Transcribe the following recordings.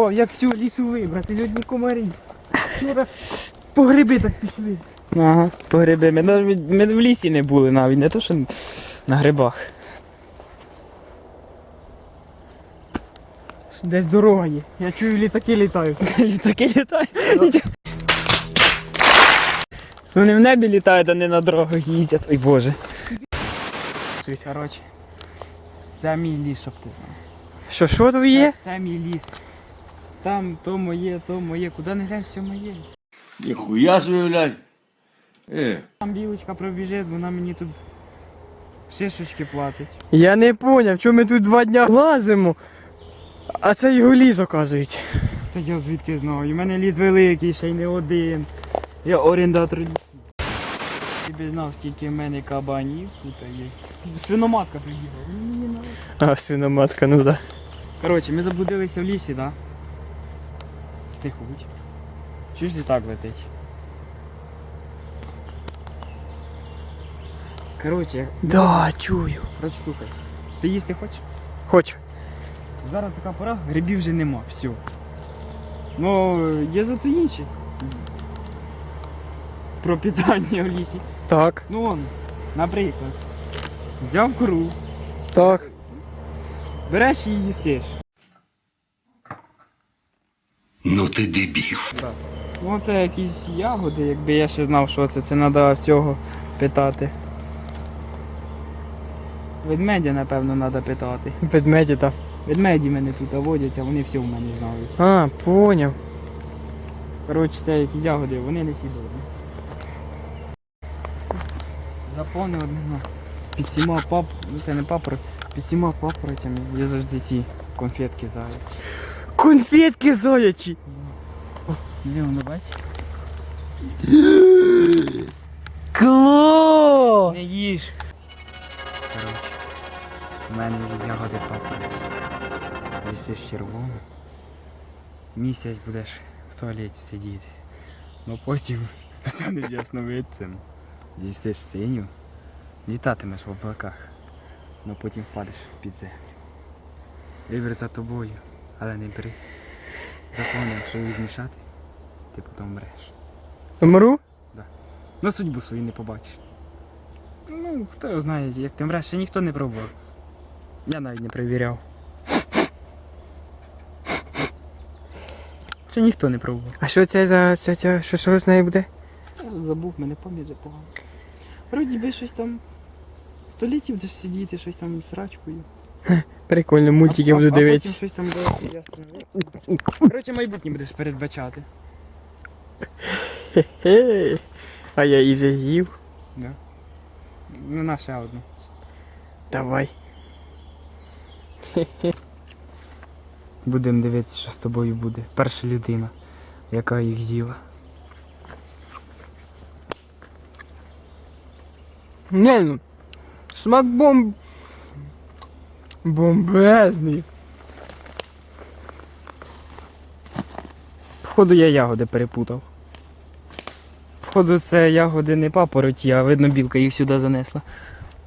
задовбав, як цю лісу вибрати, сьогодні комарі. Вчора по гриби так пішли. Ага, по гриби. Ми, навіть- ми в лісі не були навіть, не то що на грибах. Десь дорога є. Я чую, літаки літають. Літаки літають. Нічого. Вони в небі літають, а не на дорогах їздять. Ой боже. Чусь, коротше. Це мій ліс, щоб ти знав. Що, що тут є? Це мій ліс. Там то моє, то моє. Куди не глянь, все моє. Ніхуя блядь. Е. Там білочка пробіжить, вона мені тут шишечки платить. Я не поняв, чому ми тут два дня лазимо. А це його ліс, оказується. Та я звідки знаю. У мене ліс великий, ще й не один. Я орендатор. Ти б знав, скільки в мене кабанів тут є. Свиноматка прибігла. А, свиноматка, ну да. Коротше, ми заблудилися в лісі, так? Да? Тихо будь. Чуєш літак летить? Коротше, Да, чую. коротше, слухай. Ти їсти хочеш? Хочу. Зараз така пора, грибів вже нема, все. Ну, є зато інші. Про питання в лісі. Так, Ну он, наприклад, взяв кору, так. береш і їсиш. Ну ти дебіл. Ну це якісь ягоди, якби я ще знав, що це, це треба в цього питати. Ведмедя, напевно, треба питати. Ведмеді, так. Ведмеді мене тут водяться, вони все в мене знають. А, поняв. Коротше, це якісь ягоди, вони не сідали. Заповнив одним під сіма пап, ну це не папор, під сіма папоротями є завжди ці конфетки заячі. Конфетки заячі. Де воно бач? Клас! Не їж. Коротше, в мене є ягоди папороті. Їсиш червону. Місяць будеш в туалеті сидіти. Ну потім станеш ясновидцем. З'їсиш синю. Літатимеш в облаках. Ну потім впадеш під землю. Вибір за тобою, але не бери. Запомни, якщо їх змішати, ти потім мреш. Умру? Ну судьбу свою не побачиш. Ну, хто його знає, як ти мреш, ще ніхто не пробував. Я навіть не перевіряв. Ще ніхто не пробував. А що це за це, це що, що з нею буде? Забув, мене пам'ять вже погано. Вроді би щось там. В туалеті будеш сидіти, щось там з рачкою. Прикольно, мультики буду дивитися. щось там буде ясно. Коротше, майбутнє будеш передбачати. Хе-хе. А я її вже з'їв. Да. Ну, на ще одну. Давай. Будемо дивитися, що з тобою буде. Перша людина, яка їх з'їла. Не, ну. Смак бомб. Бомбезний. Походу я ягоди перепутав. Походу це ягоди не папороті, а видно білка їх сюди занесла.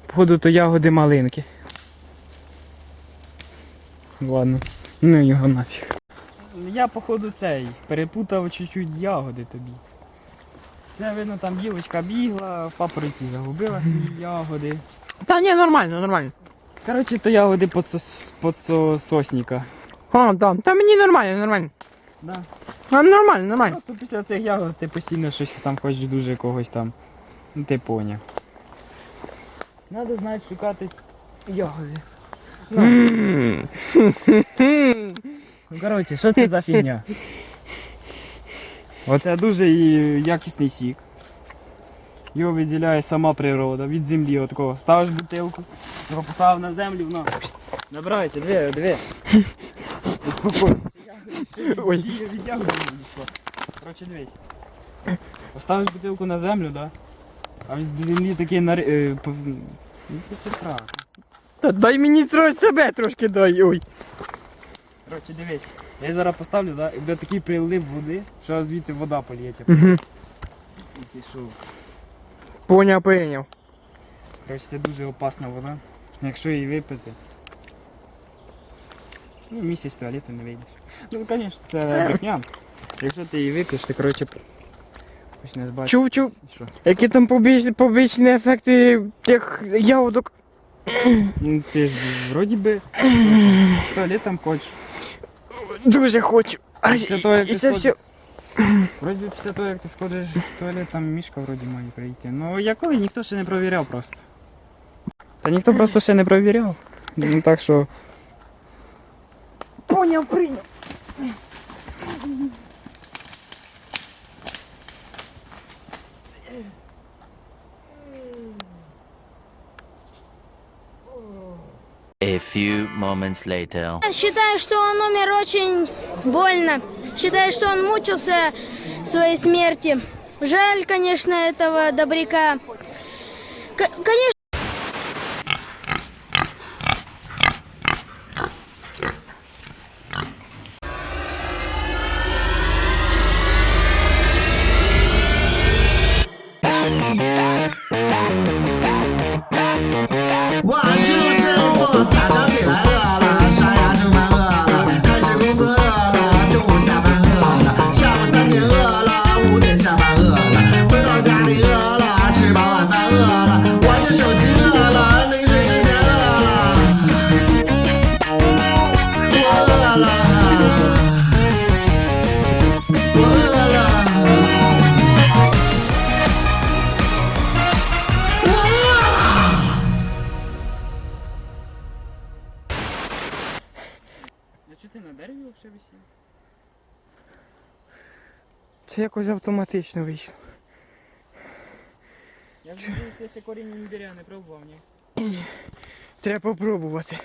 Походу то ягоди малинки. Ладно, ну його нафіг. Я походу цей перепутав чуть-чуть ягоди тобі. Це видно там білочка бігла, в папороті загубила ягоди. Та ні, нормально, нормально. Коротше, то ягоди подсос- подсосніка. А, да. Та мені нормально, нормально. Да. А, нормально, нормально. Просто після цих ягод ти постійно щось там хочеш дуже когось там. Ну ти поняв. Надо знати шукати ягоди. Ну, ну, коротше, що це за фігня? Оце дуже і якісний сік. Його виділяє сама природа від землі отакого. Ставиш бутилку, його поставив на землю, воно набирається, дві, дві. Ой. Коротше, дивись. Поставиш бутилку на землю, да? а від землі такий нар... е, Ну. Та дай мені трохи себе трошки дай. Ой. Коротше, дивись. Я зараз поставлю, да? і буде такий прилив води, що звідти вода поліється. І пішов. Поняв, прийняв. Коротше, це дуже опасна вода. Якщо її випити. Ну, місяць туалету не вийдеш. Ну, звісно, це брехня. Якщо ти її вип'єш, ти, коротше, почнеш бачити. Чув, чув, Що? які там побічні, побічні ефекти тих ягодок. Ну, ти ж вроді би туалетом хочеш. Дуже хочу. А, Після того, як і ти це все. Вроді після того, як ти сходиш в туалет, там мішка вроді має прийти. Ну я коли ніхто ще не провіряв просто. Та ніхто просто ще не провіряв. Ну так що. Поняв, прийняв. A few moments later. Считаю, что он умер очень больно. Считаю, что он мучился своей смерти. Жаль, конечно, этого добряка. К- конечно, 晚 Це якось автоматично вийшло. Я думаю, ти ще корінь імбиря не пробував, ні. Треба попробувати.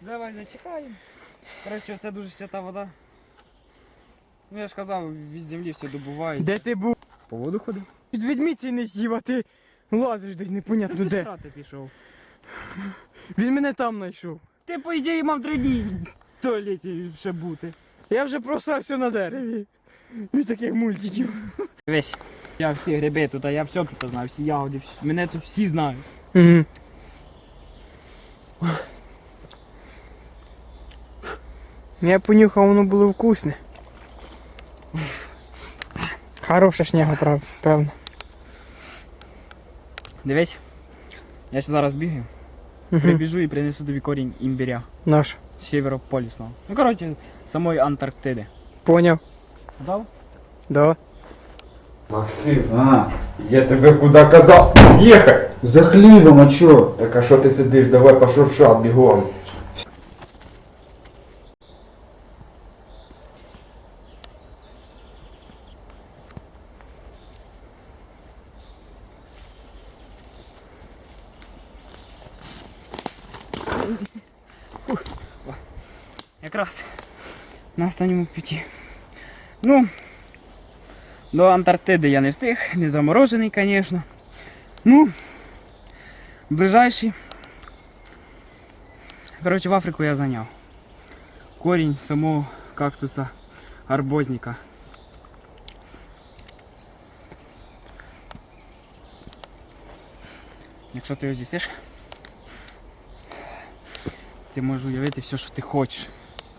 Давай зачекаємо. Коротше, це дуже свята вода. Ну я ж казав, від землі все добувають. Де ти був? По воду ходив? Під ведмідці не сів, а ти лазиш десь непонятно Ти де. стати пішов. Він мене там знайшов. Ти, по ідеї, мав три дні в туалеті ще бути. Я вже простався на дереві. Від таких мультиків. Весь. Я всі гриби тут, а я все тут знаю, всі ягоди, всі- мене тут всі знають. Угу. Я понюхав, воно було вкусне. Хороша шняга, прав, певно. Дивись, я ще зараз бігаю, Угу. прибіжу і принесу тобі корінь імбиря. Наш. Сєвєрополісного. Ну коротше, самої Антарктиди. Поняв. Дав? Да. Максим, А, я тебе куди казав? Їхай! за хлібом, а чо? Так а що ти сидиш? Давай по шуршат бігом. Якраз на останньому п'яті. Ну, до Антарктиди я не встиг, не заморожений, звісно. Ну, ближайший. Коротше, в Африку я зайняв. Корінь самого кактуса арбозника. Якщо ти його з'їсиш, ти можеш уявити все, що ти хочеш.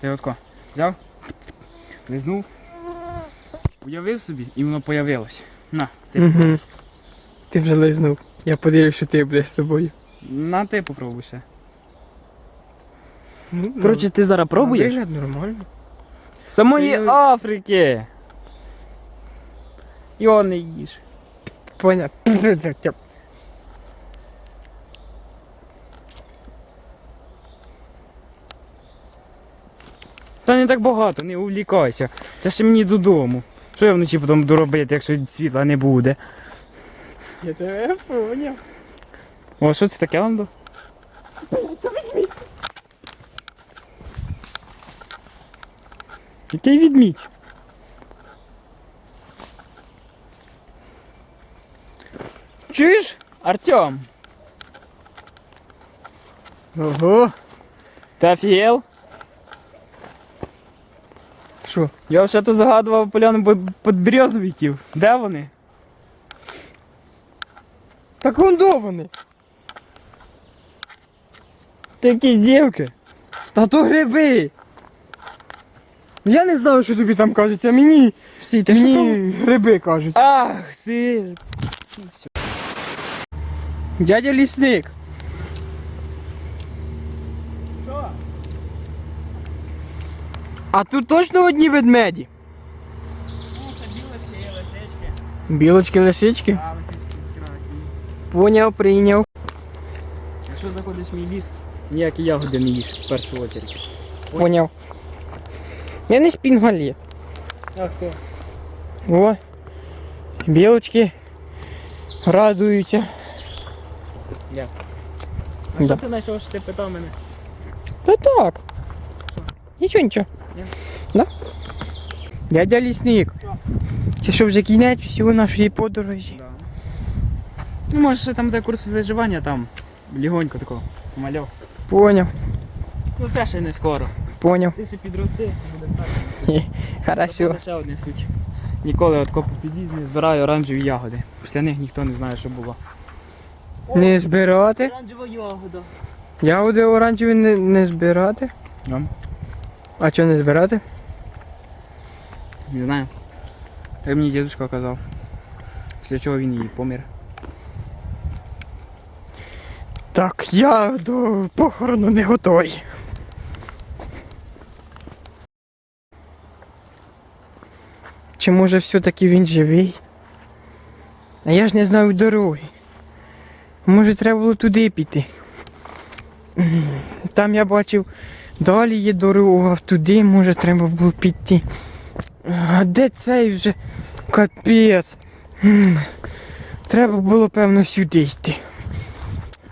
Ти отко взяв, лизнув, Уявив собі і воно появилось. На, ти, Угу. Ти вже лизнув. Я подивлюсь, що ти буде з тобою. на ти попробуй ще. Ну, Коротше, ти зараз пробуєш? Вигляд нормально. Самої Ти- Африки! Його не їж. Поняв. Та не так багато, не увлікайся. Це ще мені додому. Що я вночі потім буду робити, якщо світла не буде? Я тебе поняв. О, що це таке ландо? Який відмідь? Чуєш, Артем? Ого. Ти офігел? Що? Я вже тут загадував поляну под- Де вони? Так вон до вони. Ти якісь дівки. Та то гриби. Я не знаю, що тобі там кажеться, мені. Всі, ти мені гриби кажуть. Ах ти. Дядя лісник. А тут точно одні ведмеді? Ну, це Білочки, і лисички? А, лисички красні. Поняв, прийняв. Якщо заходиш в мій ліс, ніякі ягоди не їж в першу очередь. Поняв. Я не спінгалет. А хто? О, білочки радуються. Ясно. А Да. що ти знайшов, що ти питав мене? Та так. Нічого, нічого. Да? Дядя лісник. Це що вже кінець всього нашої подорожі? Да. Ну, може, ще там де курс виживання, там легонько такого помальов. Поняв, Ну це ще не скоро. поняв. Ти ще підрости, буде так. Хорошо. Ще одне суть. Ніколи от копу під'їзд не збираю оранжеві ягоди. Після них ніхто не знає, що було. Не збирати. Оранжева ягода. Ягоди оранжеві не, не збирати. А чого не збирати? Не знаю. Так мені дідусь казав. Після чого він і помер. Так, я до похорону не готовий. Чи може все-таки він живий? А я ж не знаю дороги. Може треба було туди піти. Там я бачив, далі є дорога, туди може треба було піти. А де цей вже капець? Треба було, певно, сюди йти.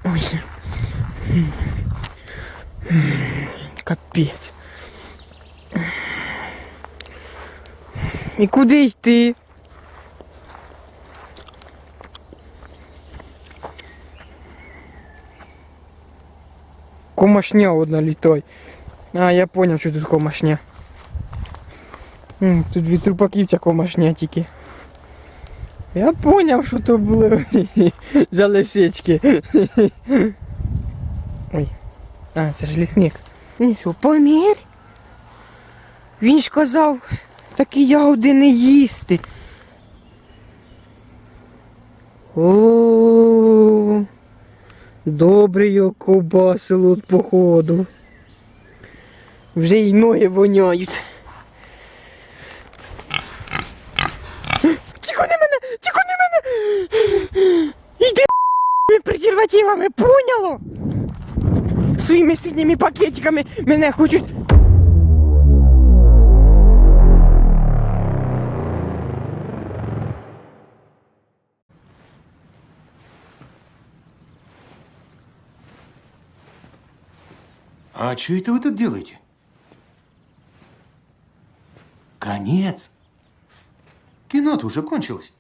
Ой. Капець. І куди йти? Комашня одна літой. А, я поняв, що тут комашня. Тут від трупаків ця комашня тільки. Я поняв, що то були за лисички. Ой. А, це ж лісник. Ну що, помір? Він ж казав, такі ягоди не їсти. О, добре його ковбасило от походу. Вже й ноги воняють. Тихо не мене! Тихо не мене! Іди презервативами, поняло? Своїми синіми пакетиками мене хочуть. А что это вы тут делаете? Конец. Кино-то уже кончилось.